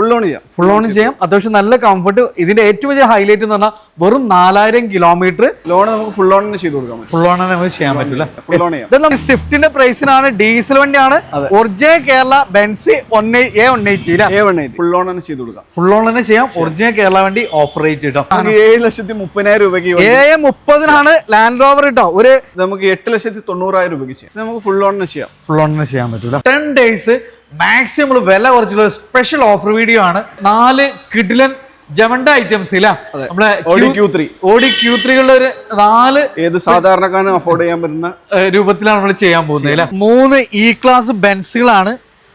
Full on ചെയ്യാം. Full on ചെയ്യാം. അത്യാവശ്യം നല്ല കംഫർട്ട് ഇതിന്റെ ഏറ്റവും വലിയ ഹൈലൈറ്റ് എന്ന് പറഞ്ഞാൽ വെറും നാലായിരം കിലോമീറ്റർ ലോൺ നമുക്ക് ഫുൾ ഓൺ ചെയ്ത് കൊടുക്കാം ഫുൾ ഓൺ നമുക്ക് ചെയ്യാൻ പറ്റില്ല. ഫുൾ ഓൺ ചെയ്യാം. സ്വിഫ്റ്റിന്റെ പ്രൈസിനാണ് ഡീസൽ വണ്ടിയാണ്. Original Kerala Benz A one eighty A one eight full on തന്നെ ചെയ്ത് കൊടുക്കാം. ഫുൾ ഓൺ തന്നെ ചെയ്യാം. ഒറിജിനൽ കേരള വണ്ടി ഓഫർ റേറ്റ് കിട്ടും ഏഴ് ലക്ഷത്തി മുപ്പതിനായിരം രൂപയ്ക്ക് ഏഴ് മുപ്പതിനാണ് ലാൻഡ് റോവർ കിട്ടോ ഒരു നമുക്ക് എട്ട് ലക്ഷത്തി തൊണ്ണൂറായിരം രൂപയ്ക്ക് ചെയ്യാം. നമുക്ക് ഫുൾ ഓൺ ചെയ്യാം. ഫുൾ ഓൺ ചെയ്യാൻ പറ്റില്ല ടെൻ ഡേയ്സ് മാക്സിമം നമ്മൾ വില കുറച്ചുള്ള സ്പെഷ്യൽ ഓഫർ വീഡിയോ ആണ്. നാല് കിഡിലൻ ജമണ്ട ഐറ്റംസ് ഓടി ക്യൂ ത്രീകളുടെ ഒരു നാല് ഏത് സാധാരണക്കാരനും അഫോർഡ് ചെയ്യാൻ പറ്റുന്ന രൂപത്തിലാണ് നമ്മൾ ചെയ്യാൻ പോകുന്നത് മൂന്ന് ഇ ക്ലാസ് ബെൻസുകളാണ്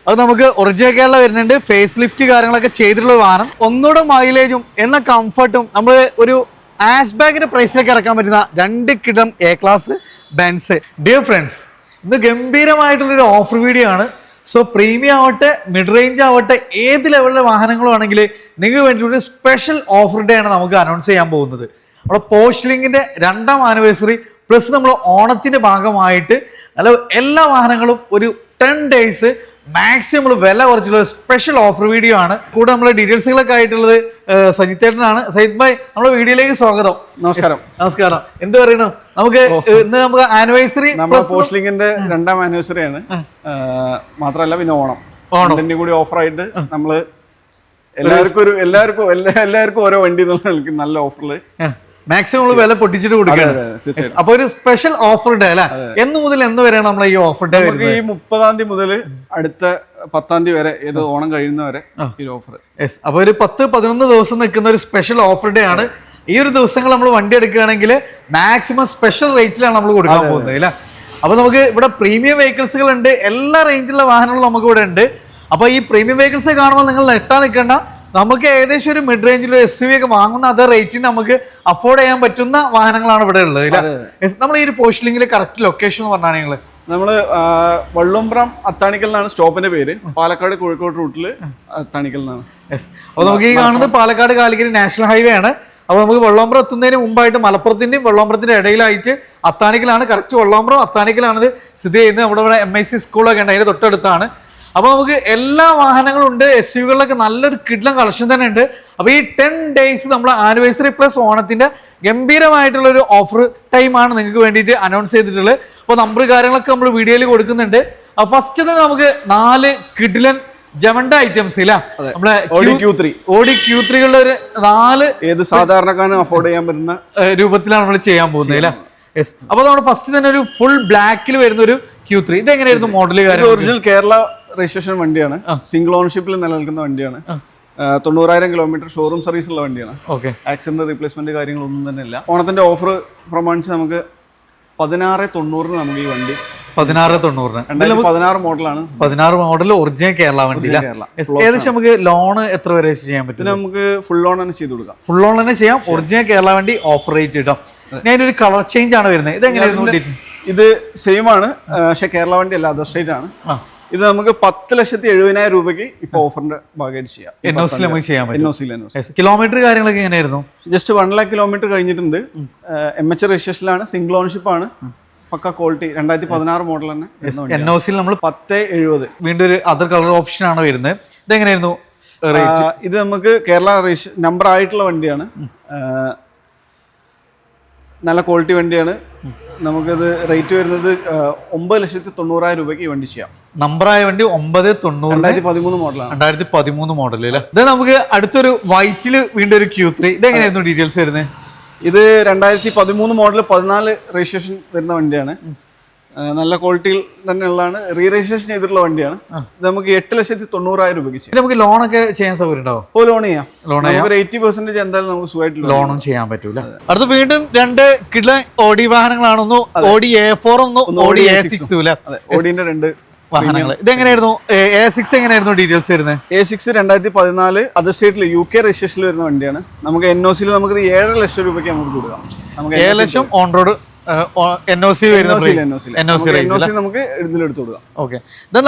അത് നമുക്ക് ഒറിജിനൽ കേരള വരുന്നുണ്ട്. ഫേസ് ലിഫ്റ്റ് കാര്യങ്ങളൊക്കെ ചെയ്തിട്ടുള്ള വാഹനം. ഒന്നുകൂടെ മൈലേജും എന്ന കംഫർട്ടും നമ്മൾ ഒരു ആഷ് ബാഗിന്റെ പ്രൈസിലേക്ക് ഇറക്കാൻ പറ്റുന്ന രണ്ട് കിടം A class Benz dear friends ഇന്ന് ഗംഭീരമായിട്ടുള്ളൊരു ഓഫർ വീഡിയോ ആണ്. സോ പ്രീമിയം ആവട്ടെ മിഡ് റേഞ്ച് ആവട്ടെ ഏത് ലെവലിലെ വാഹനങ്ങളും ആണെങ്കിൽ നിങ്ങൾക്ക് ഒരു സ്പെഷ്യൽ ഓഫർ ഡേ ആണ് നമുക്ക് അനൗൺസ് ചെയ്യാൻ പോകുന്നത്. നമ്മുടെ പോസ്റ്റ്ലിങ്ങിന്റെ രണ്ടാം ആനിവേഴ്സറി പ്ലസ് നമ്മൾ ഓണത്തിന്റെ ഭാഗമായിട്ട് അല്ല എല്ലാ വാഹനങ്ങളും ഒരു ടെൻ ഡേയ്സ് മാക്സിമം നമ്മൾ വില കുറച്ചുള്ള സ്പെഷ്യൽ ഓഫർ വീഡിയോ ആണ്. കൂടെ നമ്മളെ ഡീറ്റെയിൽസുകളൊക്കെ ആയിട്ടുള്ളത് സജിത് സജിത്തേട്ടനാണ് സജിത് ഭായ് നമ്മുടെ വീഡിയോയിലേക്ക് സ്വാഗതം. നമസ്കാരം. നമസ്കാരം. എന്ത് പറയണു നമുക്ക് ഇന്ന് നമുക്ക് ആനിവേഴ്സറി നമ്മുടെ പോസ്റ്റ്ലിംഗിന്റെ രണ്ടാം ആനിവേഴ്സറി ആണ്. മാത്രമല്ല പിന്നെ ഓണം. ഓണം. കൂടി ഓഫർ ആയിട്ട് നമ്മൾ എല്ലാവർക്കും ഒരു എല്ലാവർക്കും എല്ലാ- എല്ലാവർക്കും ഓരോ വണ്ടി എന്നുള്ള നല്ല ഓഫറിൽ മാക്സിമം നമ്മൾ വില പൊട്ടിച്ചിട്ട് കൊടുക്കണം അതെ, അപ്പൊ ഒരു സ്പെഷ്യൽ ഓഫർ ഡേ അല്ലെ? എന്ന് മുതൽ എന്ന് വരെയാണ് നമ്മൾ ഈ ഓഫർ ഡേ നമുക്ക് ഈ മുപ്പതാം തീയതി മുതൽ അടുത്ത പത്താം തീയതി വരെ ഏത് ഓണം കഴിയുന്നവരെ ഈ ഓഫർ യെസ് അപ്പൊ ഒരു പത്ത് പതിനൊന്ന് ദിവസം നിൽക്കുന്ന ഒരു സ്പെഷ്യൽ ഓഫർ ഡേ ആണ്. ഈ ഒരു ദിവസങ്ങൾ നമ്മൾ വണ്ടി എടുക്കുകയാണെങ്കിൽ മാക്സിമം സ്പെഷ്യൽ റേറ്റിലാണ് നമ്മൾ കൊടുക്കാൻ പോകുന്നത് അല്ലേ? അപ്പൊ നമുക്ക് ഇവിടെ പ്രീമിയം വെഹിക്കിൾസുകൾ ഉണ്ട് എല്ലാ റേഞ്ചിലുള്ള വാഹനങ്ങളും നമുക്ക് ഇവിടെ ഉണ്ട്. അപ്പൊ ഈ പ്രീമിയം വെഹിക്കിൾസ് കാണുമ്പോൾ നിങ്ങൾ നെട്ടാ നിൽക്കേണ്ട. നമുക്ക് ഏകദേശം ഒരു മിഡ് റേഞ്ചിൽ എസ് യു വി ഒക്കെ വാങ്ങുന്ന അതേ റേറ്റിന് നമുക്ക് അഫോർഡ് ചെയ്യാൻ പറ്റുന്ന വാഹനങ്ങളാണ് ഇവിടെ ഉള്ളത്? നമ്മൾ ഈ ഒരു പോസ്റ്റിലിംഗിൽ കറക്റ്റ് ലൊക്കേഷൻ എന്ന് പറഞ്ഞാൽ നിങ്ങൾ നമ്മൾ വള്ളുമ്പ്രം വള്ളുംപ്രം അത്താണിക്കൽ എന്നാണ് സ്റ്റോപ്പിന്റെ പേര്. പാലക്കാട് കോഴിക്കോട് റൂട്ടിൽ അത്താണിക്കൽ എന്നാണ്. യെസ് അപ്പോൾ നമുക്ക് ഈ കാണുന്നത് പാലക്കാട് കാലിക്കരി നാഷണൽ ഹൈവേ ആണ്. അപ്പോൾ നമുക്ക് വെള്ളോമ്പ്രം എത്തുന്നതിന് മുമ്പായിട്ട് മലപ്പുറത്തിന്റെയും വെള്ളോമ്പ്രത്തിന്റെ ഇടയിലായിട്ട് അത്താണിക്കലാണ്. കറക്റ്റ് വെള്ളോമ്പ്രം അത്താണിക്കലാണ് ഇത് സ്ഥിതി ചെയ്യുന്നത്. നമ്മുടെ ഇവിടെ എം ഐ സി സ്കൂളൊക്കെ ഉണ്ട്. അതിന്റെ തൊട്ടടുത്താണ്. അപ്പോൾ നമുക്ക് എല്ലാ വാഹനങ്ങളും ഉണ്ട്. എസ് യുകളിലൊക്കെ നല്ലൊരു കിഡ്ലം കളക്ഷൻ തന്നെ ഉണ്ട്. അപ്പോൾ ഈ ടെൻ ഡേയ്സ് നമ്മൾ ആനിവേഴ്സറി പ്ലസ് ഓണത്തിന്റെ ഗംഭീരമായിട്ടുള്ള ഒരു ഓഫർ ടൈമാണ് നിങ്ങൾക്ക് വേണ്ടിയിട്ട് അനൗൺസ് ചെയ്തിട്ടുള്ളത്. അപ്പോൾ നമ്പർ കാര്യങ്ങളൊക്കെ നമ്മൾ വീഡിയോയിൽ കൊടുക്കുന്നുണ്ട്. ഫസ്റ്റ് തന്നെ നമുക്ക് നാല് കിഡ്ലൻ ജമണ്ട ഐറ്റംസ് ഇല്ല? നമ്മളെ Audi Q three Audi Q ത്രീകളുടെ ഒരു നാല് ഏത് സാധാരണക്കാരനും അഫോർഡ് ചെയ്യാൻ പറ്റുന്ന രൂപത്തിലാണ് നമ്മൾ ചെയ്യാൻ പോകുന്നത് അല്ലേ യെസ് അപ്പൊ നമ്മൾ ഫസ്റ്റ് തന്നെ ഒരു ഫുൾ ബ്ലാക്കിൽ വരുന്ന ഒരു ക്യൂ ത്രീ ഇത് എങ്ങനെയായിരുന്നു മോഡൽ കാര്യം ഒറിജിനൽ കേരള രജിസ്ട്രേഷൻ വണ്ടിയാണ്. സിംഗിൾ ഓണർഷിപ്പിൽ നിലനിൽക്കുന്ന വണ്ടിയാണ്. തൊണ്ണൂറായിരം കിലോമീറ്റർ ഷോറൂം സർവീസ് ഉള്ള വണ്ടിയാണ്. ഓക്കെ. ആക്സിഡന്റ് റീപ്ലേസ്മെന്റ് കാര്യങ്ങളൊന്നും തന്നെ ഇല്ല. ഓണത്തിന്റെ ഓഫർ പ്രമാണിച്ച് നമുക്ക് പതിനാറ് തൊണ്ണൂറിന് നമുക്ക് ഈ വണ്ടി. പതിനാറ് തൊണ്ണൂറിന്. പതിനാറ് മോഡലാണ് പതിനാറ് മോഡൽ ഒറിജിനൽ കേരള. വണ്ടി ഏകദേശം നമുക്ക് ലോൺ എത്ര വരെ ചെയ്യാൻ പറ്റും? നമുക്ക് ഫുൾ ലോൺ തന്നെ ചെയ്ത് കൊടുക്കാം. ഫുൾ ലോൺ തന്നെ ചെയ്യാം. ഒറിജിനൽ കേരള വണ്ടി ഓഫർ റേറ്റ് കിട്ടും ഞാനൊരു കളർ ചേഞ്ച് ആണ് വരുന്നത്. ഇത് എങ്ങനെയായിരുന്നു ഇത് സെയിം ആണ്. പക്ഷെ കേരള വണ്ടി അല്ല അതർ സ്റ്റേറ്റ് ആണ്. ഇത് നമുക്ക് പത്ത് ലക്ഷത്തി എഴുപതിനായിരം രൂപയ്ക്ക് ഇപ്പൊ ഓഫറിന്റെ ഭാഗമായിട്ട് ചെയ്യാം. എൻ ഒ സിൽ നമുക്ക് ചെയ്യാൻ പറ്റും. എൻ ഒ സിയിൽ എൻ ഒ സി കിലോമീറ്റർ കാര്യങ്ങളൊക്കെ എങ്ങനെയായിരുന്നു ജസ്റ്റ് വൺ ലാക്ക് കിലോമീറ്റർ കഴിഞ്ഞിട്ടുണ്ട് എം എച്ച് രജിസ്ട്രേഷനിലാണ് സിംഗിൾ ഓണർഷിപ്പ് ആണ്. പക്ക ക്വാളിറ്റി രണ്ടായിരത്തി പതിനാറ് മോഡൽ തന്നെ. എൻ ഒ നമ്മൾ പത്ത് എഴുപത്. വീണ്ടും ഒരു അതർ കളർ ഓപ്ഷൻ ആണ് വരുന്നത്. ഇതെങ്ങനെയായിരുന്നു? ഇത് നമുക്ക് കേരള നമ്പർ ആയിട്ടുള്ള വണ്ടിയാണ്. നല്ല ക്വാളിറ്റി വണ്ടിയാണ്. നമുക്കത് റേറ്റ് വരുന്നത് ഒമ്പത് ലക്ഷത്തി തൊണ്ണൂറായിരം രൂപയ്ക്ക് വേണ്ടി ചെയ്യാം. നമ്പറായ വണ്ടി ഒമ്പത് തൊണ്ണൂറ് രണ്ടായിരത്തി പതിമൂന്ന് മോഡലാണ്. രണ്ടായിരത്തി പതിമൂന്ന് മോഡൽ അല്ലേ? ഇത് നമുക്ക് അടുത്തൊരു വൈറ്റിൽ വീണ്ടും ഒരു ക്യൂ ത്രീ ഇത് എങ്ങനെയായിരുന്നു ഡീറ്റെയിൽസ് വരുന്നത്? ഇത് രണ്ടായിരത്തി പതിമൂന്ന് മോഡൽ പതിനാല് രജിസ്ട്രേഷൻ വരുന്ന വണ്ടിയാണ്. നല്ല ക്വാളിറ്റിയിൽ തന്നെയുള്ളതാണ്. റീ രജിസ്ട്രേഷൻ ചെയ്തിട്ടുള്ള വണ്ടിയാണ്. ഇത് നമുക്ക് എട്ട് ലക്ഷത്തി തൊണ്ണൂറായിരം രൂപയ്ക്ക് ചെയ്യാം. നമുക്ക് നമുക്ക് ലോണൊക്കെ ചെയ്യാൻ സൗകര്യം ഉണ്ടാവും ഓ ലോൺ ചെയ്യാം. ലോൺ ചെയ്യാം? ഒരു എയ്റ്റി പെർസെന്റേജ് എന്തായാലും നമുക്ക് സുഖമായിട്ട് ലോൺ ലോണും ചെയ്യാൻ പറ്റൂല. അടുത്ത് വീണ്ടും രണ്ട് കിള ഓടി വാഹനങ്ങളാണ് ഒന്ന് ഓടി എ ഫോർ ഒന്ന് ഓടി എ സിക്സ് ഓടിന്റെ രണ്ട് വാഹനങ്ങൾ. ഇതെങ്ങനെയായിരുന്നു? എ സിക്സ് എങ്ങനെയായിരുന്നു ഡീറ്റെയിൽസ് വരുന്നത്? എ സിക്സ് രണ്ടായിരത്തി പതിനാല് അതർ സ്റ്റേറ്റിൽ യു കെ രജിസ്ട്രേഷനിൽ വരുന്ന വണ്ടിയാണ്. നമുക്ക് എൻ ഒ സിയിൽ നമുക്ക് ഏഴര ലക്ഷം രൂപയ്ക്ക് നമുക്ക് കൊടുക്കാം. നമുക്ക് ഏഴ് ലക്ഷം on road N O C വരുന്ന നമുക്ക് ഇതിലെടുത്ത് കൊടുക്കാം. ഓക്കെ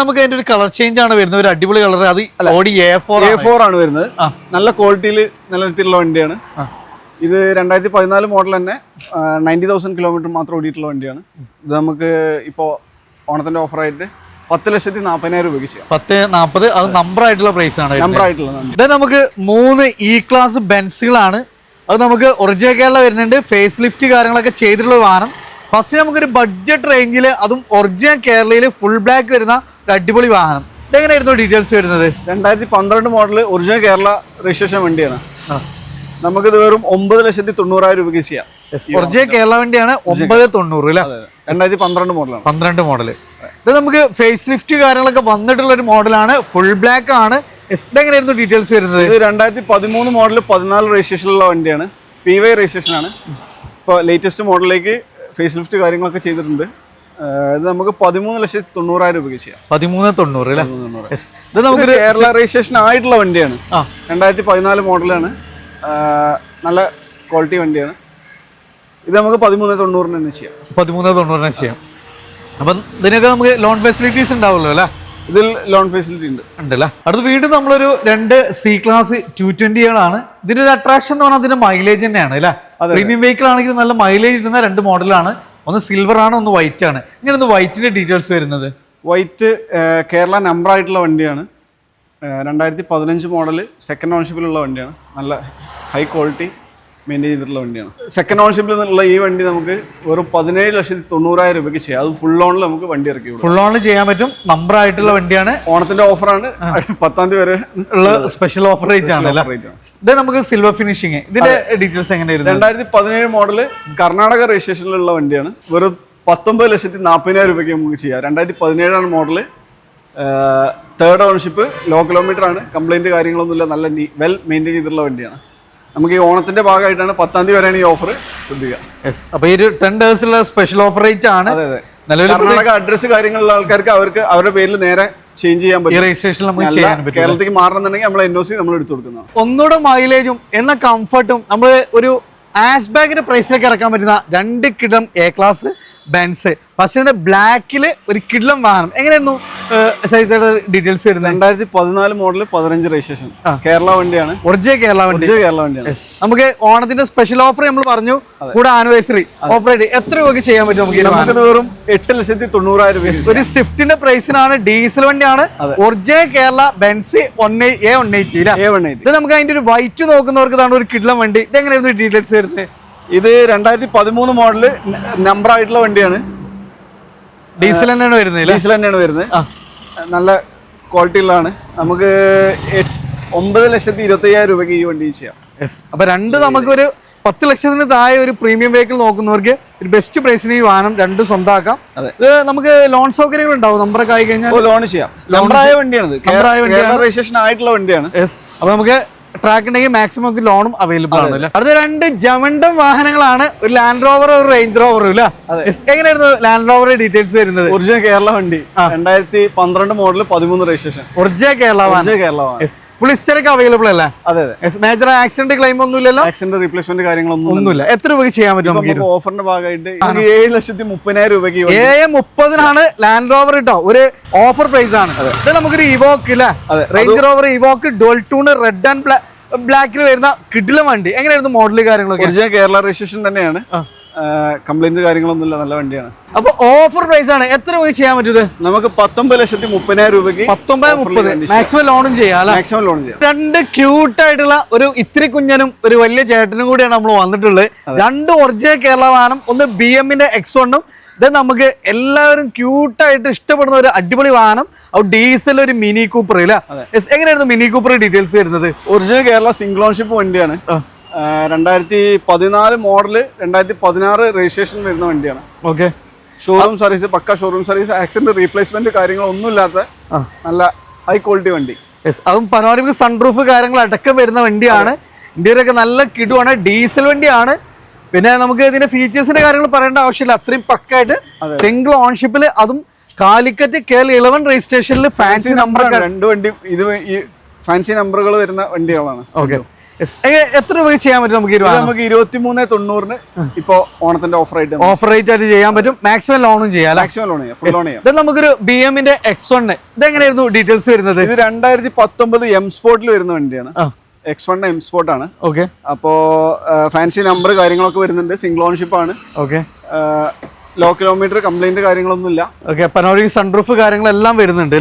നമുക്ക് അതിന്റെ ഒരു കളർ ചേഞ്ച് ആണ് വരുന്നത്. ഒരു അടിപൊളി കളർ അത് ഓടി എ ഫോർ എ ഫോർ ആണ് വരുന്നത്. നല്ല ക്വാളിറ്റിയിൽ നല്ല രീതിയിലുള്ള വണ്ടിയാണ്. ഇത് രണ്ടായിരത്തി പതിനാല് മോഡൽ തന്നെ നയന്റി തൗസൻഡ് കിലോമീറ്റർ മാത്രം ഓടിയിട്ടുള്ള വണ്ടിയാണ്. ഇത് നമുക്ക് ഇപ്പോൾ ഓഫർ ഓഫറായിട്ട് പത്ത് ലക്ഷത്തി നാൽപ്പതിനായിരം രൂപയ്ക്ക് ചെയ്യാം. പത്ത് നാൽപ്പത് അത് നമ്പർ ആയിട്ടുള്ള പ്രൈസ് ആണ് നമ്പർ ആയിട്ടുള്ള നമുക്ക് മൂന്ന് ഇ ക്ലാസ് ബെൻസുകളാണ് അത് നമുക്ക് ഒറിജിനൽ കേരള വരുന്നുണ്ട്. ഫേസ് ലിഫ്റ്റ് കാര്യങ്ങളൊക്കെ ചെയ്തിട്ടുള്ള വാഹനം ഫസ്റ്റ് നമുക്കൊരു ബഡ്ജറ്റ് റേഞ്ചിൽ അതും ഒറിജിനൽ കേരളയിൽ ഫുൾ ബ്ലാക്ക് വരുന്ന ഒരു അടിപൊളി വാഹനം. ഇതെങ്ങനെയായിരുന്നു ഡീറ്റെയിൽസ് വരുന്നത്? രണ്ടായിരത്തി പന്ത്രണ്ട് മോഡൽ ഒറിജിനൽ കേരള രജിസ്ട്രേഷൻ വണ്ടിയാണ്. നമുക്കിത് വെറും ഒമ്പത് ലക്ഷത്തി തൊണ്ണൂറായിരം രൂപയ്ക്ക് ചെയ്യാം. ഒറിജിനൽ കേരള വണ്ടിയാണ് ഒമ്പത് തൊണ്ണൂറ് അല്ലേ? രണ്ടായിരത്തി പന്ത്രണ്ട് മോഡലാണ് പന്ത്രണ്ട് മോഡൽ ഇത് നമുക്ക് ഫേസ് ലിഫ്റ്റ് കാര്യങ്ങളൊക്കെ വന്നിട്ടുള്ള ഒരു മോഡലാണ് ഫുൾ ബ്ലാക്ക് ആണ്. Yes, ഇതെങ്ങനെയായിരുന്നു ഡീറ്റെയിൽസ് വരുന്നത്? ഇത് രണ്ടായിരത്തി പതിമൂന്ന് മോഡൽ പതിനാല് രജിസ്ട്രേഷനിലുള്ള വണ്ടിയാണ്. പി വൈ രജിസ്ട്രേഷൻ ആണ്. ഇപ്പോൾ ലേറ്റസ്റ്റ് മോഡലിലേക്ക് ഫേസ് ലിഫ്റ്റ് കാര്യങ്ങളൊക്കെ ചെയ്തിട്ടുണ്ട്. ഇത് നമുക്ക് പതിമൂന്ന് ലക്ഷത്തി തൊണ്ണൂറായിരം രൂപയ്ക്ക് ചെയ്യാം. പതിമൂന്ന് തൊണ്ണൂറ് ഇത് നമുക്ക് കേരള രജിസ്ട്രേഷൻ ആയിട്ടുള്ള വണ്ടിയാണ്. ആ. രണ്ടായിരത്തി പതിനാല് മോഡലാണ് നല്ല ക്വാളിറ്റി വണ്ടിയാണ്. ഇത് നമുക്ക് പതിമൂന്ന് തൊണ്ണൂറിന് തന്നെ ചെയ്യാം. പതിമൂന്ന് തൊണ്ണൂറിന് ചെയ്യാം. അപ്പം ഇതിനൊക്കെ നമുക്ക് ലോൺ ഫെസിലിറ്റീസ് ഉണ്ടാവുമല്ലോ അല്ലേ? ഇതിൽ ലോൺ ഫെസിലിറ്റി ഉണ്ട്. ഉണ്ടല്ലേ? അടുത്ത് വീണ്ടും നമ്മളൊരു രണ്ട് സി ക്ലാസ് ടു ട്വന്റികളാണ് ഇതിന്റെ ഒരു അട്രാക്ഷൻ എന്ന് പറഞ്ഞാൽ അതിന്റെ മൈലേജ് തന്നെയാണ് അല്ലേ? പ്രീമിയം വെഹിക്കിൾ ആണെങ്കിൽ നല്ല മൈലേജ് ഇടുന്ന രണ്ട് മോഡലാണ് ഒന്ന് സിൽവർ ആണ് ഒന്ന് വൈറ്റ് ആണ്. ഇങ്ങനെ ഒന്ന് വൈറ്റിന്റെ ഡീറ്റെയിൽസ് വരുന്നത്. വൈറ്റ് കേരള നമ്പർ ആയിട്ടുള്ള വണ്ടിയാണ്. രണ്ടായിരത്തി പതിനഞ്ച് മോഡൽ സെക്കൻഡ് ഓൺഷിപ്പിലുള്ള വണ്ടിയാണ്. നല്ല ഹൈ ക്വാളിറ്റി മെയിന്റെയിൻ ചെയ്തിട്ടുള്ള വണ്ടിയാണ്. സെക്കൻഡ് ഓൺഷിപ്പിൽ നിന്നുള്ള ഈ വണ്ടി നമുക്ക് വെറും പതിനേഴ് ലക്ഷത്തി തൊണ്ണൂറായിരം രൂപയ്ക്ക് ചെയ്യാം. അത് ഫുൾ ഓണിൽ നമുക്ക് വണ്ടി ഇറക്കി ഫുൾ ഓണിൽ ചെയ്യാൻ പറ്റും. നമ്പർ ആയിട്ടുള്ള വണ്ടിയാണ്. ഓണത്തിന്റെ ഓഫറാണ് പത്താം തീയതി വരെ ഉള്ള സ്പെഷ്യൽ ഓഫർ റേറ്റ് ആണ്. ഇത് നമുക്ക് സിൽവർ ഫിനിഷിങ് ഇതിന്റെ ഡീറ്റെയിൽസ് എങ്ങനെയായിരുന്നു രണ്ടായിരത്തി പതിനേഴ് മോഡൽ കർണാടക രജിസ്ട്രേഷനിലുള്ള വണ്ടിയാണ്. വെറും പത്തൊമ്പത് ലക്ഷത്തി നാൽപ്പതിനായിരം രൂപയ്ക്ക് നമുക്ക് ചെയ്യാം. രണ്ടായിരത്തി പതിനേഴാണ് model third ownership low kilometre ആണ്. കംപ്ലൈന്റ് കാര്യങ്ങളൊന്നുമില്ല. നല്ല വെൽ മെയിന്റെയിൻ ചെയ്തിട്ടുള്ള വണ്ടിയാണ്. നമുക്ക് ഈ ഓണത്തിന്റെ ഭാഗമായിട്ടാണ് പത്താം തീയതി വരെയാണ് ഈ ഓഫർ ശ്രദ്ധിക്കുക. അപ്പൊ ഈ ഒരു ടെൻ ഡേയ്സിലുള്ള സ്പെഷ്യൽ ഓഫർ റേറ്റ് ആണ്. കർണാടക അഡ്രസ്സ് കാര്യങ്ങളുള്ള ആൾക്കാർക്ക് അവർക്ക് അവരുടെ പേരിൽ നേരെ ചേഞ്ച് ചെയ്യാൻ പറ്റും. രജിസ്ട്രേഷൻ നമുക്ക് ചെയ്യാൻ പറ്റും. കേരളത്തിലേക്ക് മാറണമെന്നുണ്ടെങ്കിൽ നമ്മൾ എൻ ഒ സി നമ്മൾ എടുത്തു കൊടുക്കുന്നത് ഒന്നുകൂടെ മൈലേജും എന്ന കംഫർട്ടും നമ്മൾ ഒരു ആഷ് ബാഗിന്റെ പ്രൈസിലേക്ക് ഇറക്കാൻ പറ്റുന്ന രണ്ട് കിടം എ ക്ലാസ് ബെൻസ് പക്ഷേ ഇതിന്റെ ബ്ലാക്കിൽ ഒരു കിടലം വാഹനം. എങ്ങനെയായിരുന്നു സൈസയുടെ ഡീറ്റെയിൽസ് വരുന്നത്? രണ്ടായിരത്തി പതിനാല് മോഡൽ പതിനഞ്ച് രജിസ്ട്രേഷൻ കേരള വണ്ടിയാണ്. ഒറിജിനൽ കേരള വണ്ടി. കേരള വണ്ടിയാണ്. നമുക്ക് ഓണത്തിന്റെ സ്പെഷ്യൽ ഓഫർ നമ്മൾ പറഞ്ഞു. കൂടെ ആനിവേഴ്സറി ഓപ്പറേറ്റ് എത്ര രൂപയ്ക്ക് ചെയ്യാൻ പറ്റും നമുക്ക്? വെറും എട്ട് ലക്ഷത്തി തൊണ്ണൂറായിരം രൂപ ഒരു സ്വിഫ്റ്റിന്റെ പ്രൈസിനാണ് ഡീസൽ വണ്ടിയാണ്. Original Kerala Benz A one eight ഇത് നമുക്ക് അതിന്റെ ഒരു വൈറ്റ് നോക്കുന്നവർക്ക് ഇതാണ് ഒരു കിഡ്ലം വണ്ടി. ഇത് എങ്ങനെയായിരുന്നു ഡീറ്റെയിൽസ് വരുന്നത്? ഇത് രണ്ടായിരത്തി പതിമൂന്ന് മോഡൽ നമ്പർ ആയിട്ടുള്ള വണ്ടിയാണ്. ഡീസൽ തന്നെയാണ് വരുന്നത് ഡീസൽ തന്നെയാണ് വരുന്നത്. നല്ല ക്വാളിറ്റി ഉള്ളതാണ്. നമുക്ക് ഒമ്പത് ലക്ഷത്തി ഇരുപത്തി അയ്യായിരം രൂപയ്ക്ക് ഈ വണ്ടി ചെയ്യാം. യെസ് അപ്പൊ രണ്ട് നമുക്ക് ഒരു പത്ത് ലക്ഷത്തിന് താഴെ ഒരു പ്രീമിയം വെഹിക്കിൾ നോക്കുന്നവർക്ക് ഒരു ബെസ്റ്റ് പ്രൈസിന് ഈ വാഹനം രണ്ടും സ്വന്തമാക്കാം. അതെ. ഇത് നമുക്ക് ലോൺ സൗകര്യങ്ങൾ ഉണ്ടാവും നമ്പറൊക്കെ ആയി കഴിഞ്ഞാൽ ലോൺ ചെയ്യാം. ആയ വണ്ടിയാണ്. രജിസ്ട്രേഷൻ ആയിട്ടുള്ള വണ്ടിയാണ്. യെസ് അപ്പൊ നമുക്ക് ട്രാക്ക് ഉണ്ടെങ്കിൽ മാക്സിമം നമുക്ക് ലോണും അവൈലബിൾ ആണ് അടുത്ത രണ്ട് ജമണ്ടം വാഹനങ്ങളാണ് ഒരു ലാൻഡ് റോവർ ഒരു റേഞ്ച് റോവറും ഇല്ല. എങ്ങനെയായിരുന്നു ലാൻഡ് റോവറിന്റെ ഡീറ്റെയിൽസ് വരുന്നത്? ഒറിജിനൽ കേരള വണ്ടി. രണ്ടായിരത്തി പന്ത്രണ്ട് മോഡൽ പതിമൂന്ന് registration original Kerala Kerala full available അല്ലേ? അതെ അതെ. മേജർ ആക്സിഡന്റ് ക്ലെയിം ഒന്നും ഇല്ലല്ലോ ആക്സിഡന്റ് റീപ്ലേസ്മെന്റ് കാര്യങ്ങളൊന്നും ഒന്നുമില്ല. എത്ര രൂപയ്ക്ക് ചെയ്യാൻ പറ്റും നമുക്ക് ഓഫറിന്റെ ഭാഗമായിട്ട് ഏഴ് ലക്ഷത്തി മുപ്പതിനായിരം രൂപയ്ക്ക് ഏഴ് മുപ്പതിനാണ് ലാൻഡ് റോവർ കേട്ടോ ഒരു ഓഫർ പ്രൈസ് ആണ്. ഇത് നമുക്കൊരു ഇവോക്ക് അല്ലേ അതെ, Range Rover Evoque dual tone red and ബ്ലാക്കിൽ വരുന്ന കിഡിലും വണ്ടി. എങ്ങനെയായിരുന്നു മോഡൽ കാര്യങ്ങളൊക്കെ? കേരള രജിസ്ട്രേഷൻ തന്നെയാണ്. കംപ്ലൈന്റ് കാര്യങ്ങളൊന്നുമില്ല. നല്ല വണ്ടിയാണ്. അപ്പൊ ഓഫർ പ്രൈസ് ആണ്. എത്ര രൂപ ചെയ്യാൻ പറ്റുന്നത്? നമുക്ക് പത്തൊമ്പത് ലക്ഷത്തി മുപ്പതിനായിരം രൂപയ്ക്ക് പത്തൊമ്പത് മുപ്പത്. മാക്സിമം ലോണും ചെയ്യാം മാക്സിമം ലോൺ ചെയ്യാം. രണ്ട് ക്യൂട്ട് ആയിട്ടുള്ള ഒരു ഇത്തിരി കുഞ്ഞനും ഒരു വലിയ ചേട്ടനും കൂടിയാണ് നമ്മൾ വന്നിട്ടുള്ളത്. രണ്ട് ഒറിജിനൽ കേരള വാഹനം ഒന്ന് ബി എമ്മിന്റെ എക്സ് വണ്ണും ഇത് നമുക്ക് എല്ലാവരും ക്യൂട്ടായിട്ട് ഇഷ്ടപ്പെടുന്ന ഒരു അടിപൊളി വാഹനം. ഡീസൽ ഒരു മിനി കൂപ്പർ അല്ലേ? എങ്ങനെയായിരുന്നു മിനി കൂപ്പർ ഡീറ്റെയിൽസ് വരുന്നത്? ഒറിജിനൽ കേരള സിംഗിൾ ഓൺഷിപ്പ് വണ്ടിയാണ്. രണ്ടായിരത്തി പതിനാല് മോഡൽ രണ്ടായിരത്തി പതിനാറ് രജിസ്ട്രേഷൻ വരുന്ന വണ്ടിയാണ്. ഓക്കെ ഷോറൂം സർവീസ് പക്ക ഷോറൂം സർവീസ് ആക്സിഡന്റ് റീപ്ലേസ്മെന്റ് കാര്യങ്ങളൊന്നും ഇല്ലാത്ത നല്ല ഹൈ ക്വാളിറ്റി വണ്ടി. യെസ് അതും പനോരമിക് സൺറൂഫ് കാര്യങ്ങൾ അടക്കം വരുന്ന വണ്ടിയാണ്. ഇന്ത്യയിലൊക്കെ നല്ല കിടുവാണ് ഡീസൽ വണ്ടിയാണ്. പിന്നെ നമുക്ക് ഇതിന്റെ ഫീച്ചേഴ്സിന്റെ കാര്യങ്ങൾ പറയേണ്ട ആവശ്യമില്ല. അത്രയും പക്കായിട്ട് സിംഗിൾ ഓൺഷിപ്പിൽ അതും കാലിക്കറ്റ് കെ എൽ ഇലവൻ രജിസ്ട്രേഷനിൽ ഫാൻസി നമ്പർ രണ്ട് വണ്ടി ഇത് ഈ ഫാൻസി നമ്പറുകൾ വരുന്ന വണ്ടികളാണ്. ഓക്കെ എത്ര രൂപയ്ക്ക് ചെയ്യാൻ പറ്റും നമുക്ക് നമുക്ക് ഇരുപത്തി മൂന്ന് തൊണ്ണൂറിന് ഇപ്പോ ഓണത്തിന്റെ ഓഫർ ആയിട്ട് ഓഫർ റേറ്റ് ആയിട്ട് ചെയ്യാൻ പറ്റും. മാക്സിമം ലോണും ചെയ്യാം മാക്സിമം ലോൺ ചെയ്യാം. ഫുൾ ലോൺ ചെയ്യാം. ഇത് നമുക്കൊരു ബി എമ്മിന്റെ എക്സ് വണ് ഇതെങ്ങനെയായിരുന്നു ഡീറ്റെയിൽസ് വരുന്നത്? ഇത് രണ്ടായിരത്തി പത്തൊമ്പത് എം സ്പോർട്ടിൽ വരുന്ന വണ്ടിയാണ്. എക്സ് വൺ എം സ്പോർട്ട് ആണ്. ഓക്കെ അപ്പോ ഫാൻസി നമ്പർ കാര്യങ്ങളൊക്കെ വരുന്നുണ്ട്. സിംഗിൾ ഓൺഷിപ്പ് ആണ്. ഓക്കെ ലോ കിലോമീറ്റർ കംപ്ലൈന്റ് കാര്യങ്ങളൊന്നും ഇല്ല ഓക്കെ പനോറിക് സൺറൂഫ് കാര്യങ്ങളെല്ലാം വരുന്നുണ്ട്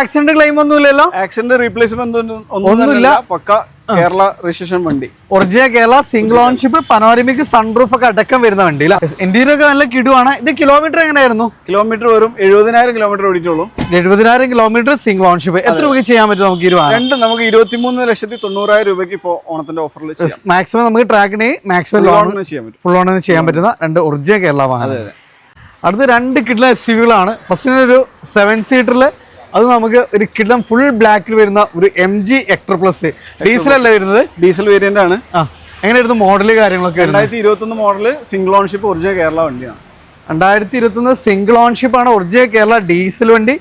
ആക്സിഡന്റ് ക്ലെയിം ഒന്നും ഇല്ലല്ലോ ആക്സിഡന്റ് റീപ്ലേസ്മെന്റ് ഒന്നും ഒന്നുമില്ല. ഒന്നുമില്ല പക്ക കേരള രജിസ്ട്രേഷൻ വണ്ടി. Original Kerala single ownership panoramic sunroof ഒക്കെ അടക്കം വരുന്ന വണ്ടി ഇന്ത്യയിലൊക്കെ ഒക്കെ നല്ല കിടുവാണ്. ഇത് കിലോമീറ്റർ എങ്ങനെയായിരുന്നു? കിലോമീറ്റർ വരും എഴുപതിനായിരം കിലോമീറ്റർ ഓടിക്കുള്ളൂ എഴുപതിനായിരം കിലോമീറ്റർ സിംഗിൾ ഓൺഷിപ്പ് എത്ര രൂപയ്ക്ക് ചെയ്യാൻ പറ്റും നമുക്ക് ഇരുപത് രണ്ട് നമുക്ക് ഇരുപത്തിമൂന്ന് ലക്ഷത്തി തൊണ്ണൂറായിരം രൂപയ്ക്ക് ഇപ്പോൾ ഓണത്തിന്റെ ഓഫറിൽ മാക്സിമം നമുക്ക് ട്രാക്കിന് മാക്സിമം ലോൺ ചെയ്യാൻ പറ്റും. ഫുൾ ഓണിന് ചെയ്യാൻ പറ്റുന്ന രണ്ട് ഒറിജിനൽ കേരള വാഹനം. അടുത്ത രണ്ട് കിട്ടുന്ന എസ് യുവികളാണ് ഫസ്റ്റിന് ഒരു സെവൻ സീറ്ററിൽ അത് നമുക്ക് ഒരു കിടം ഫുൾ ബ്ലാക്കിൽ വരുന്ന ഒരു M G Hector plus diesel അല്ല വരുന്നത്? ഡീസൽ വേരിയന്റ് ആണ്. എങ്ങനെയായിരുന്നു മോഡൽ കാര്യങ്ങളൊക്കെ രണ്ടായിരത്തി ഇരുപത്തൊന്ന് model single ownership original Kerala വണ്ടിയാണ്. രണ്ടായിരത്തി ഇരുപത്തി ഒന്ന് സിംഗിൾ ഓൺഷിപ്പ് ആണ് ഒറിജിനൽ കേരള ഡീസൽ വണ്ടി.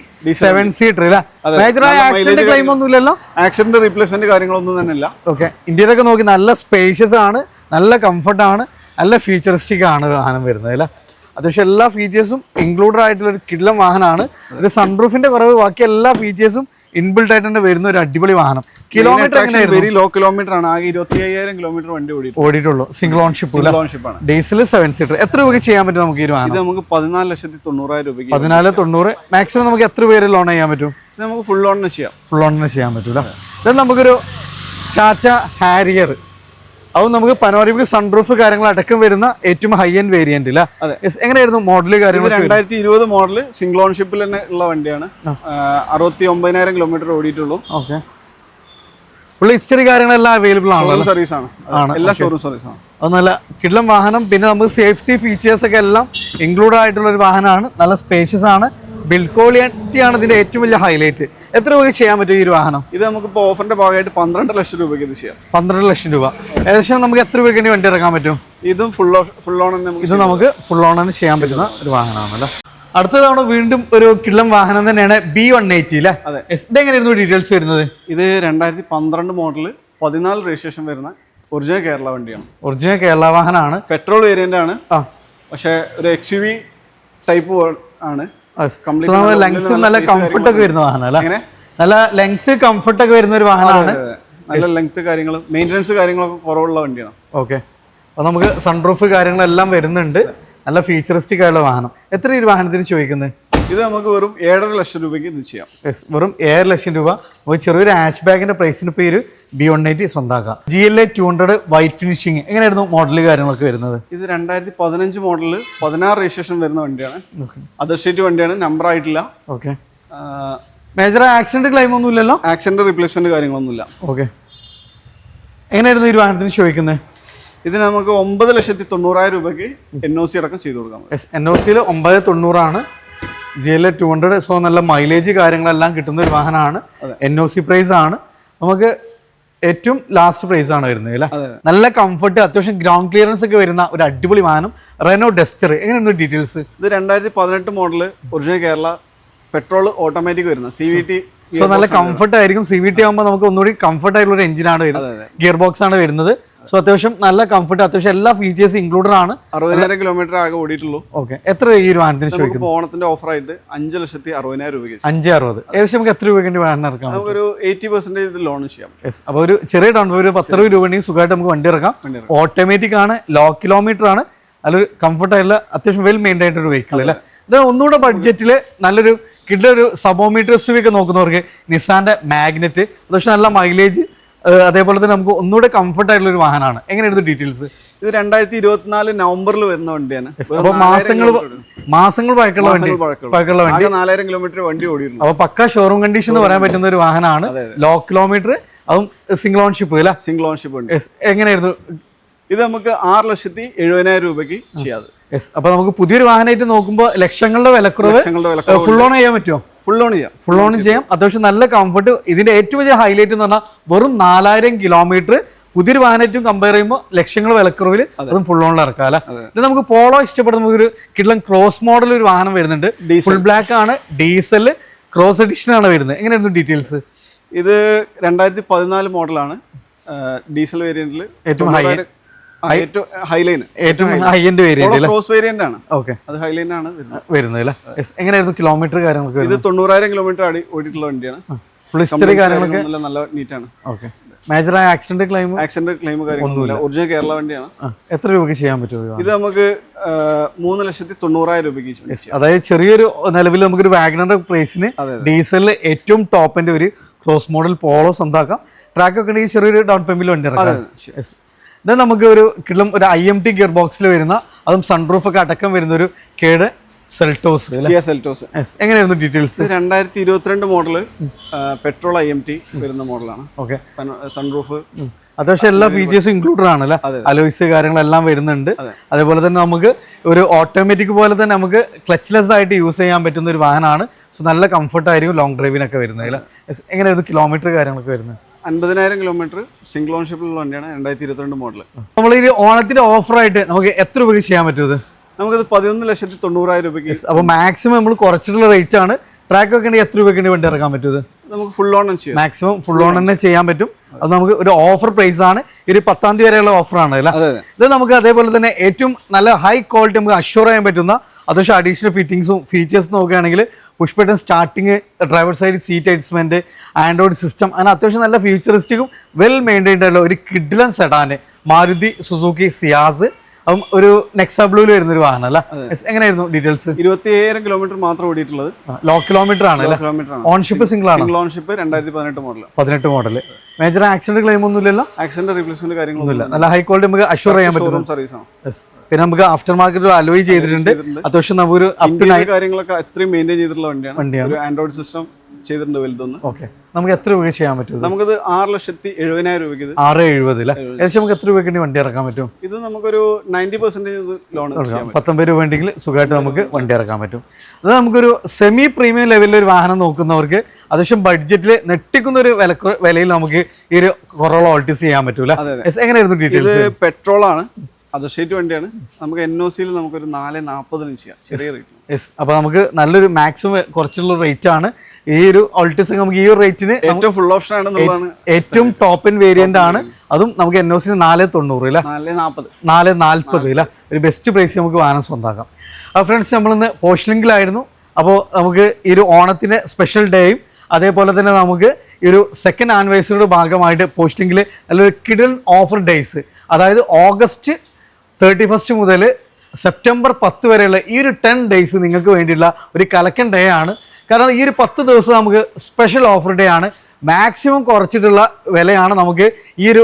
സെവൻ സീറ്റർ ആക്സിഡന്റ് ക്ലെയിം ഒന്നും ഇല്ലല്ലോ ആക്സിഡന്റ് റീപ്ലേസ്മെന്റ് കാര്യങ്ങളൊന്നും തന്നെ ഇല്ല. ഓക്കെ ഇന്ത്യയിലൊക്കെ നോക്കി നല്ല സ്പേഷ്യസ് ആണ് നല്ല കംഫർട്ട് ആണ് നല്ല ഫീച്ചറിസ്റ്റിക് ആണ് വാഹനം വരുന്നത് അല്ലേ? അത്യാവശ്യം എല്ലാ ഫീച്ചേഴ്സും ഇൻക്ലൂഡഡ് ആയിട്ടുള്ള ഒരു കിഡ്ലം വാഹനമാണ്. ഒരു സൺറൂഫിന്റെ കുറവ് ബാക്കി എല്ലാ ഫീച്ചേഴ്സും ഇൻബിൽഡ് ആയിട്ട് തന്നെ വരുന്ന ഒരു അടിപൊളി വാഹനം. കിലോമീറ്റർ വെരി ലോ കിലോമീറ്റർ ആണ്. ആകെ ഇരുപത്തി അയ്യായിരം കിലോമീറ്റർ വണ്ടി ഓടിയിട്ടുള്ളൂ. ഓടിയിട്ടുള്ളൂ സിംഗിൾ ഓൺഷിപ്പ് ഓൺഷിപ്പ് ആണ്. ഡീസൽ സെവൻ സീറ്റർ എത്ര രൂപയ്ക്ക് ചെയ്യാൻ പറ്റും നമുക്ക് ഈ വാഹനം ഇത് നമുക്ക് പതിനാല് ലക്ഷത്തി തൊണ്ണൂറായിരം രൂപയ്ക്ക് പതിനാല് തൊണ്ണൂറ്. മാക്സിമം നമുക്ക് എത്ര പേര് ലോൺ ചെയ്യാൻ പറ്റും? ഇത് നമുക്ക് ഫുൾ ഓണിന് ചെയ്യാം. ഫുൾ ഓണിന് ചെയ്യാൻ പറ്റൂല. ഇത് നമുക്കൊരു ചാച്ച ഹാരിയർ അത് നമുക്ക് പനോരമിക് സൺറൂഫ് കാര്യങ്ങൾ അടക്കം വരുന്ന ഏറ്റവും ഹൈ എൻഡ് വേരിയന്റ്. എങ്ങനെയായിരുന്നു മോഡൽ കാര്യങ്ങൾ രണ്ടായിരത്തി ഇരുപത് മോഡൽ സിംഗിൾ ഓൺഷിപ്പിൽ തന്നെ ഉള്ള വണ്ടിയാണ്. അറുപത്തി ഒമ്പതിനായിരം കിലോമീറ്റർ ഓടിയിട്ടുള്ളൂ. ഓക്കെ ഫുൾ ഹിസ്റ്ററി കാര്യങ്ങളെല്ലാം അവൈലബിൾ ആണ് സർവീസ് ആണ്. എല്ലാ ഷോറൂം സർവീസ് ആണ്. അത് നല്ല കിഡ്ലം വാഹനം പിന്നെ നമുക്ക് സേഫ്റ്റി ഫീച്ചേഴ്സ് ഒക്കെ എല്ലാം ഇൻക്ലൂഡ് ആയിട്ടുള്ള ഒരു വാഹനമാണ്. നല്ല സ്പേഷ്യസ് ആണ്. ബിൽഡ് ആണ് ഇതിന്റെ ഏറ്റവും വലിയ ഹൈലൈറ്റ് എത്ര രൂപ ചെയ്യാൻ പറ്റും ഈ ഒരു വാഹനം? ഇത് നമുക്ക് ഇപ്പോൾ ഓഫറിന്റെ ഭാഗമായിട്ട് പന്ത്രണ്ട് ലക്ഷം രൂപയ്ക്ക് ഇത് ചെയ്യാം. പന്ത്രണ്ട് ലക്ഷം രൂപ. ഏകദേശം നമുക്ക് എത്ര രൂപയ്ക്ക് വേണ്ടി വണ്ടി ഇറക്കാൻ പറ്റും? ഇതും ഫുൾ ഫുൾ ഓൺ ഇത് നമുക്ക് ഫുൾ ഓണിന് ചെയ്യാൻ പറ്റുന്ന ഒരു വാഹനമാണല്ലോ. അടുത്ത തവണ വീണ്ടും ഒരു കിള്ളം വാഹനം തന്നെയാണ് ബി വൺ എയ്റ്റി അല്ലേ എങ്ങനെയായിരുന്നു ഡീറ്റെയിൽസ് വരുന്നത്? ഇത് രണ്ടായിരത്തി പന്ത്രണ്ട് മോഡൽ പതിനാല് രജിസ്ട്രേഷൻ വരുന്ന ഒറിജിനൽ കേരള വണ്ടിയാണ്. ഒറിജിനൽ കേരള വാഹനമാണ്. പെട്രോൾ വേരിയന്റ് ആണ്. ആ. പക്ഷേ ഒരു എക്സ് യു വി ടൈപ്പ് ആണ്. ലെങ്ത് നല്ല കംഫർട്ട് ഒക്കെ വരുന്ന വാഹനം അല്ലേ? നല്ല ലെങ്ത് കംഫർട്ട് ഒക്കെ വരുന്ന ഒരു വാഹനമാണ്. നല്ല ലെങ്ത് കാര്യങ്ങൾ മെയിന്റനൻസ് കാര്യങ്ങളൊക്കെ കുറവുള്ള വണ്ടിയാണ്. ഓക്കെ അപ്പോൾ നമുക്ക് സൺറൂഫ് കാര്യങ്ങളെല്ലാം വരുന്നുണ്ട്. നല്ല ഫീച്ചറിസ്റ്റിക് ആയുള്ള വാഹനം. എത്ര ഈ വാഹനത്തിന് ചോദിക്കുന്നത്? ഇത് നമുക്ക് വെറും ഏഴര ലക്ഷം രൂപയ്ക്ക് ഇത് ചെയ്യാം. യെസ് വെറും ഏഴര ലക്ഷം രൂപ. ഒരു ചെറിയൊരു ആഷ് ബാഗിന്റെ പ്രൈസിന് പേര് B one eighty സ്വന്താക്കാം. G L A two hundred white finishing എങ്ങനെയായിരുന്നു മോഡൽ കാര്യങ്ങളൊക്കെ വരുന്നത്? ഇത് രണ്ടായിരത്തി പതിനഞ്ച് മോഡൽ പതിനാറ് രജിസ്ട്രേഷൻ വരുന്ന വണ്ടിയാണ്. അതർ സ്റ്റേറ്റ് വണ്ടിയാണ് നമ്പർ ആയിട്ടില്ല. ഓക്കെ മേജർ ആക്സിഡന്റ് ക്ലെയിം ഒന്നും ഇല്ലല്ലോ? ആക്സിഡന്റ് റീപ്ലേസ്മെന്റ് കാര്യങ്ങളൊന്നുമില്ല. ഓക്കെ എങ്ങനെയായിരുന്നു ഈ വാഹനത്തിന് ചോദിക്കുന്നത്? ഇതിന് നമുക്ക് ഒമ്പത് ലക്ഷത്തി തൊണ്ണൂറായിരം രൂപയ്ക്ക് എൻ ഒ സി അടക്കം ചെയ്തു കൊടുക്കാം എൻ ഒ സിയിൽ ഒമ്പത് തൊണ്ണൂറാണ്. G L A two hundred so നല്ല മൈലേജ് കാര്യങ്ങളെല്ലാം കിട്ടുന്ന ഒരു വാഹനമാണ്. എൻ ഒ സി പ്രൈസ് ആണ്. നമുക്ക് ഏറ്റവും ലാസ്റ്റ് പ്രൈസ് ആണ് വരുന്നത് അല്ലേ? നല്ല കംഫർട്ട് അത്യാവശ്യം ഗ്രൗണ്ട് ക്ലിയറൻസ് ഒക്കെ വരുന്ന ഒരു അടിപൊളി വാഹനം. റെനോ ഡെസ്റ്റർ എങ്ങനെയാണ് ഡീറ്റെയിൽസ് ഇത് രണ്ടായിരത്തി പതിനെട്ട് model original Kerala petrol automatic വരുന്ന സി വി ടി സോ നല്ല കംഫർട്ട് ആയിരിക്കും. സി വി ടി ആകുമ്പോൾ നമുക്ക് ഒന്നുകൂടി കംഫർട്ട് ആയിട്ടുള്ള ഒരു എഞ്ചിനാണ് വരുന്നത്. ഗിയർ ബോക്സ് ആണ് വരുന്നത്. സോ അത്യാവശ്യം നല്ല കംഫർട്ട് അത്യാവശ്യം എല്ലാ ഫീച്ചേഴ്സ് ഇൻക്ലൂഡഡ് ആണ്. അറുപതിനായിരം കിലോമീറ്റർ ആകെ ഓടിയിട്ടുള്ളൂ. ഓക്കെ എത്ര ഈ ഒരു വാഹനത്തിന് ചോദിക്കുന്നു? ഓണത്തിന്റെ ഓഫർ ആയിട്ട് അഞ്ച് ലക്ഷത്തി അറുപതിനായിരം രൂപയ്ക്ക് അഞ്ച് അറുപത്. ഏകദേശം നമുക്ക് എത്ര രൂപയ്ക്ക് വേണ്ടി വാഹനം ഇറക്കാം? നമുക്കൊരു എയ്റ്റി പെർസെന്റേജ് ലോൺ ചെയ്യാം. യെസ് അപ്പോൾ ഒരു ചെറിയ ഡൗൺ ഒരു പത്ത് രൂപ രൂപ ഉണ്ടെങ്കിൽ സുഖമായിട്ട് നമുക്ക് വണ്ടി ഇറക്കാം. ഓട്ടോമാറ്റിക് ആണ് ലോ കിലോമീറ്റർ ആണ്. നല്ലൊരു കംഫർട്ട് ആയിട്ടുള്ള അത്യാവശ്യം വെൽ മെയിന്റൈൻ ആയിട്ടൊരു വെഹിക്കിൾ അല്ലേ? ഇത് ഒന്നുകൂടെ ബഡ്ജറ്റിൽ നല്ലൊരു കിഡൊരു സബോമീറ്റർ എസ് ഒക്കെ നോക്കുന്നവർക്ക് നിസാന്റെ മാഗ്നറ്റ് അത്യാവശ്യം നല്ല മൈലേജ് അതേപോലെ തന്നെ നമുക്ക് ഒന്നുകൂടെ കംഫർട്ട് ആയിട്ടുള്ള ഒരു വാഹനമാണ്. എങ്ങനെയായിരുന്നു ഡീറ്റെയിൽസ് ഇത് രണ്ടായിരത്തി ഇരുപത്തിനാല് നവംബറിൽ വരുന്ന വണ്ടിയാണ്. അപ്പൊ മാസങ്ങൾ മാസങ്ങൾ പഴക്കമുള്ള വണ്ടി. പഴക്കമുള്ള. വണ്ടി. നാലായിരം കിലോമീറ്റർ വണ്ടി ഓടിയിരുന്നു. അപ്പൊ പക്ക ഷോറൂം കണ്ടീഷൻ എന്ന് പറയാൻ പറ്റുന്ന ഒരു വാഹനമാണ്. ലോ കിലോമീറ്റർ അതും സിംഗിൾ ഓൺഷിപ്പ് അല്ല? സിംഗിൾ ഓൺഷിപ്പ് ഉണ്ട് എങ്ങനെയായിരുന്നു ഇത് നമുക്ക് ആറ് ലക്ഷത്തി എഴുപതിനായിരം രൂപയ്ക്ക് ചെയ്യാതെ അപ്പൊ നമുക്ക് പുതിയൊരു വാഹനമായിട്ട് നോക്കുമ്പോൾ ലക്ഷങ്ങളുടെ വിലക്കുറവ് ഫുൾ ഓൺ ചെയ്യാൻ പറ്റുമോ? ഫുൾ ഓൺ ചെയ്യാം. ഫുൾ ഓൺ ചെയ്യാം. അത്യാവശ്യം നല്ല കംഫർട്ട് ഇതിന്റെ ഏറ്റവും വലിയ ഹൈലൈറ്റ് എന്ന് പറഞ്ഞാൽ വെറും നാലായിരം കിലോമീറ്റർ പുതിയൊരു വാനറ്റും കമ്പയർ ചെയ്യുമ്പോൾ ലക്ഷങ്ങൾ വിലക്കുറവിൽ അതും. ഫുൾ ഓണിൽ ഇറക്കാം അല്ലെ? ഇത് നമുക്ക് പോളോ ഇഷ്ടപ്പെടുന്ന ഒരു കിഡ്ലൻ ക്രോസ് മോഡൽ ഒരു വാഹനം വരുന്നുണ്ട്. ഫുൾ ബ്ലാക്ക് ആണ്. ഡീസൽ ക്രോസ് എഡിഷൻ ആണ് വരുന്നത്. എങ്ങനെയായിരുന്നു ഡീറ്റെയിൽസ് ഇത് രണ്ടായിരത്തി പതിനാല് മോഡലാണ് ഡീസൽ വേരിയന്റിൽ ഏറ്റവും high- ഏറ്റവും high end variant cross variant ആണ്. ഓക്കെ അത് ഹൈലൈൻ ആണ് വരുന്നത്. അല്ലേ. എങ്ങനെയായിരുന്നു കിലോമീറ്റർ കാര്യങ്ങളൊക്കെ ഇത് തൊണ്ണൂറായിരം കിലോമീറ്റർ ഓടിയിട്ടുള്ള വണ്ടിയാണ്. ഫുൾ ഹിസ്റ്ററി കാര്യങ്ങളൊക്കെ? നല്ല നല്ല നീറ്റാണ് ഓക്കെ മേജറായ ആക്സിഡന്റ് ക്ലെയിം ആക്സിഡന്റ് ക്ലെയിം കാര്യങ്ങളൊന്നുമില്ല. ഒറിജിനൽ കേരള വണ്ടിയാണ്. എത്ര രൂപയ്ക്ക് ചെയ്യാൻ പറ്റുമോ ഇത് നമുക്ക് മൂന്ന് ലക്ഷത്തി തൊണ്ണൂറായിരം രൂപയ്ക്ക്. അതായത് ചെറിയൊരു നിലവിൽ നമുക്കൊരു വാഗണറിന്റെ പ്രൈസിന് ഡീസലിൽ ഏറ്റവും ടോപ്പിന്റെ ഒരു ക്രോസ് മോഡൽ പോളോ സ്വന്താക്കാം. ട്രാക്ക് ഒക്കെ ഉണ്ടെങ്കിൽ ചെറിയൊരു ഡൗൺ പേയ്മെന്റ് വണ്ടി ഇറക്കാം. ഇത് നമുക്ക് ഒരു കിളം ഒരു ഐ എം ടി ഗിയർ ബോക്സിൽ വരുന്ന അതും സൺറൂഫ് ഒക്കെ അടക്കം വരുന്ന ഒരു കേട് സെൽട്ടോസ് സെൽട്ടോസ് സെൽറ്റോസ് എങ്ങനെയായിരുന്നു ഡീറ്റെയിൽസ് രണ്ടായിരത്തി ഇരുപത്തിരണ്ട് model petrol I M T വരുന്ന മോഡലാണ് ഓക്കെ സൺറൂഫ് അത്യാവശ്യം എല്ലാ ഫീച്ചേഴ്സും ഇൻക്ലൂഡഡ് ആണല്ലേ അലോയ്സ് കാര്യങ്ങളെല്ലാം വരുന്നുണ്ട്. അതേപോലെ തന്നെ നമുക്ക് ഒരു ഓട്ടോമാറ്റിക് പോലെ തന്നെ നമുക്ക് ക്ലച്ച്ലെസ് ആയിട്ട് യൂസ് ചെയ്യാൻ പറ്റുന്ന ഒരു വാഹനമാണ്. സോ നല്ല കംഫർട്ടായിരിക്കും ലോങ് ഡ്രൈവിനൊക്കെ വരുന്നത് അല്ലേ. എങ്ങനെയായിരുന്നു കിലോമീറ്റർ കാര്യങ്ങളൊക്കെ വരുന്നത്? അൻപതിനായിരം കിലോമീറ്റർ സിംഗിൾ ഓൺഷിപ്പിലുള്ള വണ്ടിയാണ് രണ്ടായിരത്തി ഇരുപത്തിരണ്ട് മോഡൽ നമ്മൾ ഈ ഓണത്തിന്റെ ഓഫറായിട്ട് നമുക്ക് എത്ര രൂപയ്ക്ക് ചെയ്യാൻ പറ്റും ഇത്? നമുക്കിത് പതിനൊന്ന് ലക്ഷത്തി തൊണ്ണൂറായിരം രൂപയ്ക്ക്. അപ്പോൾ മാക്സിമം നമ്മൾ കുറച്ചിട്ടുള്ള റേറ്റ് ആണ്. ട്രാക്ക് ഒക്കെ ഉണ്ടെങ്കിൽ എത്ര രൂപയ്ക്ക് വണ്ടി ഇറക്കാൻ പറ്റും നമുക്ക് ഫുൾ ഓൺ ചെയ്യാം. മാക്സിമം ഫുൾ ഓൺ തന്നെ ചെയ്യാൻ പറ്റും. അത് നമുക്ക് ഒരു ഓഫർ പ്രൈസ് ആണ്. ഈ ഒരു പത്താം തീയതി വരെയുള്ള ഓഫറാണ് അല്ലേ? ഇത് നമുക്ക് അതേപോലെ തന്നെ ഏറ്റവും നല്ല ഹൈ ക്വാളിറ്റി നമുക്ക് അഷ്യൂർ ചെയ്യാൻ പറ്റുന്ന അത്യാവശ്യം അഡീഷണൽ ഫിറ്റിങ്സും ഫീച്ചേഴ്സ് നോക്കുകയാണെങ്കിൽ push button starting driver side seat adjustment Android system അങ്ങനെ അത്യാവശ്യം നല്ല ഫ്യൂച്ചറിസ്റ്റിക്കും വെൽ മെയിന്റൈൻഡ് ആയിട്ടുള്ള ഒരു കിഡ്ലൻ സെഡാന് മാരുതി സുസുക്കി സിയാസ്. അതും ഒരു നെക്സ ബ്ലൂൽ വരുന്ന ഒരു വാഹനം അല്ല എങ്ങനെയായിരുന്നു ഡീറ്റെയിൽസ് ഇരുപത്തിയേഴ് കിലോമീറ്റർ മാത്രം ഓടിയിട്ടുള്ളത്. ലോ കിലോമീറ്റർ ആണ് കിലോമീറ്റർ ഓൺഷിപ്പ് സിംഗിൾ ആണ്. സിംഗിൾ ഓൺഷിപ്പ് രണ്ടായിരത്തി പതിനെട്ട് മോഡൽ പതിനെട്ട് മോഡൽ മേജർ ആക്സിഡന്റ് ക്ലെയിം ഒന്നും ഇല്ലല്ലോ ആക്സിഡന്റ് റീപ്ലേസ്മെന്റ് കാര്യങ്ങളൊന്നും ഇല്ല. നല്ല ഹൈ ക്വാളിറ്റി നമുക്ക് അഷ്യൂർ ചെയ്യാൻ പറ്റും സർവീസ് പിന്നെ നമുക്ക് ആഫ്റ്റർ മാർക്കറ്റ് അലോയ് ചെയ്തിട്ടുണ്ട്. അത്യാവശ്യം നമുക്കൊരു അപ് ടു ഇന്റീരിയർ കാര്യങ്ങളൊക്കെ അത്രയും മെയിന്റെയിൻ ചെയ്തിട്ടുള്ള വണ്ടിയാണ്. വണ്ടിയാണ്. ഒരു ആൻഡ്രോയിഡ് സിസ്റ്റം ചെയ്തിട്ടുണ്ട് വലുതൊന്ന്. ഓക്കെ. നമുക്ക് എത്ര രൂപയ്ക്ക് ചെയ്യാൻ പറ്റും നമുക്കത് ആറ് ലക്ഷത്തി എഴുപതിനായിരം രൂപയ്ക്ക് ഇത്. ആറ് എഴുപത് അല്ലേ? ഏകദേശം നമുക്ക് എത്ര രൂപയ്ക്ക് വേണ്ടി ഇറക്കാൻ പറ്റും? ഇത് നമുക്കൊരു നയന്റി പെർസെന്റേജ് ലോൺ പത്തൊമ്പത് രൂപ ഉണ്ടെങ്കിൽ സുഖമായിട്ട് നമുക്ക് വണ്ടി ഇറക്കാൻ പറ്റും. അത് നമുക്കൊരു സെമി പ്രീമിയം ലെവലിൽ ഒരു വാഹനം നോക്കുന്നവർക്ക് അത്യാവശ്യം ബഡ്ജറ്റിൽ നെട്ടിക്കുന്ന ഒരു വില വിലയിൽ നമുക്ക് ഈ ഒരു കൊറോള ഓൾട്ടിസ് ചെയ്യാൻ പറ്റൂല. എങ്ങനെയായിരുന്നു ഇത് ഡീറ്റെയിൽസ് പെട്രോൾ ആണ് ഷീറ്റ് വണ്ടിയാണ്. നമുക്ക് എൻ ഒ സിയിൽ നമുക്കൊരു നാല് നാൽപ്പതിന് ചെയ്യാം ചെറിയ റേറ്റ് യെസ് അപ്പോൾ നമുക്ക് നല്ലൊരു മാക്സിമം കുറച്ചുള്ള റേറ്റ് ആണ്. ഈ ഒരു ഓൾട്ടിസ് നമുക്ക് ഈ ഒരു റേറ്റിന് ഏറ്റവും ഫുൾ ഓപ്ഷൻ ആണ് ഏറ്റവും ടോപ്പ് ഇൻ വേരിയന്റ് ആണ്. അതും നമുക്ക് എൻ ഒ സിന് നാല് തൊണ്ണൂറ് അല്ലേ? നാല് നാൽപ്പത് നാല് നാൽപ്പത് അല്ലേ? ഒരു ബെസ്റ്റ് പ്രൈസ് നമുക്ക് വാഹനം സ്വന്താക്കാം അപ്പോൾ ഫ്രണ്ട്സ് നമ്മളിന്ന് പോസ്റ്റിലിംഗിലായിരുന്നു അപ്പോൾ നമുക്ക് ഈ ഒരു ഓണത്തിന്റെ സ്പെഷ്യൽ ഡേയും അതേപോലെ തന്നെ നമുക്ക് ഈ ഒരു സെക്കൻഡ് ആനിവേഴ്സറിയുടെ ഭാഗമായിട്ട് പോസ്റ്റിംഗിൽ നല്ലൊരു കിഡൻ ഓഫർ ഡേയ്സ് അതായത് ഓഗസ്റ്റ് തേർട്ടി ഫസ്റ്റ് മുതൽ സെപ്റ്റംബർ പത്ത് വരെയുള്ള ഈ ഒരു ടെൻ ഡേയ്സ് നിങ്ങൾക്ക് വേണ്ടിയിട്ടുള്ള ഒരു കലക്കൻ ഡേ ആണ്. കാരണം ഈ ഒരു പത്ത് ദിവസം നമുക്ക് സ്പെഷ്യൽ ഓഫർ ഡേ ആണ്. മാക്സിമം കുറച്ചിട്ടുള്ള വിലയാണ് നമുക്ക് ഈ ഒരു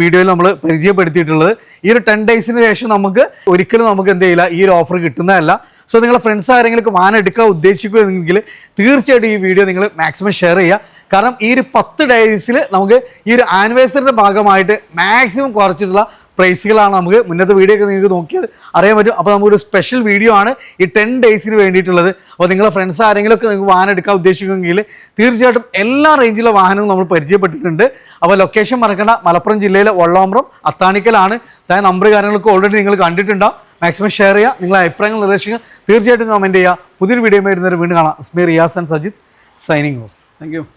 വീഡിയോയിൽ നമ്മൾ പരിചയപ്പെടുത്തിയിട്ടുള്ളത്. ഈ ഒരു ടെൻ ഡേയ്സിന് ശേഷം നമുക്ക് ഒരിക്കലും നമുക്ക് എന്ത് ചെയ്യില്ല ഈ ഒരു ഓഫർ കിട്ടുന്നതല്ല. സോ നിങ്ങളെ ഫ്രണ്ട്സ് ആരെങ്കിലും വാഹനം എടുക്കാൻ ഉദ്ദേശിക്കുകയെങ്കിൽ തീർച്ചയായിട്ടും ഈ വീഡിയോ നിങ്ങൾ മാക്സിമം ഷെയർ ചെയ്യുക. കാരണം ഈ ഒരു പത്ത് ഡേയ്സിൽ നമുക്ക് ഈ ഒരു ആനിവേഴ്സറിയുടെ ഭാഗമായിട്ട് മാക്സിമം കുറച്ചിട്ടുള്ള പ്രൈസുകളാണ് നമുക്ക് മുന്നത്തെ വീഡിയോ ഒക്കെ നിങ്ങൾക്ക് നോക്കിയാൽ അറിയാൻ പറ്റും. അപ്പോൾ നമുക്കൊരു സ്പെഷ്യൽ വീഡിയോ ആണ് ഈ ടെൻ ഡേയ്സിന് വേണ്ടിയിട്ടുള്ളത്. അപ്പോൾ നിങ്ങളെ ഫ്രണ്ട്സ് ആരെങ്കിലും ഒക്കെ നിങ്ങൾക്ക് വാഹനം എടുക്കാൻ ഉദ്ദേശിക്കുമെങ്കിൽ തീർച്ചയായിട്ടും എല്ലാ റേഞ്ചിലെ വാഹനവും നമ്മൾ പരിചയപ്പെട്ടിട്ടുണ്ട്. അപ്പോൾ ലൊക്കേഷൻ മറക്കേണ്ട. മലപ്പുറം ജില്ലയിലെ വള്ളോമ്പ്രം അത്താണിക്കലാണ്. അതായത് നമ്പർ കാര്യങ്ങളൊക്കെ ഓൾറെഡി നിങ്ങൾ കണ്ടിട്ടുണ്ടാവും. മാക്സിമം ഷെയർ ചെയ്യുക. നിങ്ങളുടെ അഭിപ്രായങ്ങൾ നിർദ്ദേശിക്കുക. തീർച്ചയായിട്ടും കമന്റ് ചെയ്യുക. പുതിയൊരു വീഡിയോ വരുന്നവർ വീണ്ടും കാണാം. Asmir Riyas and Sajith signing off thank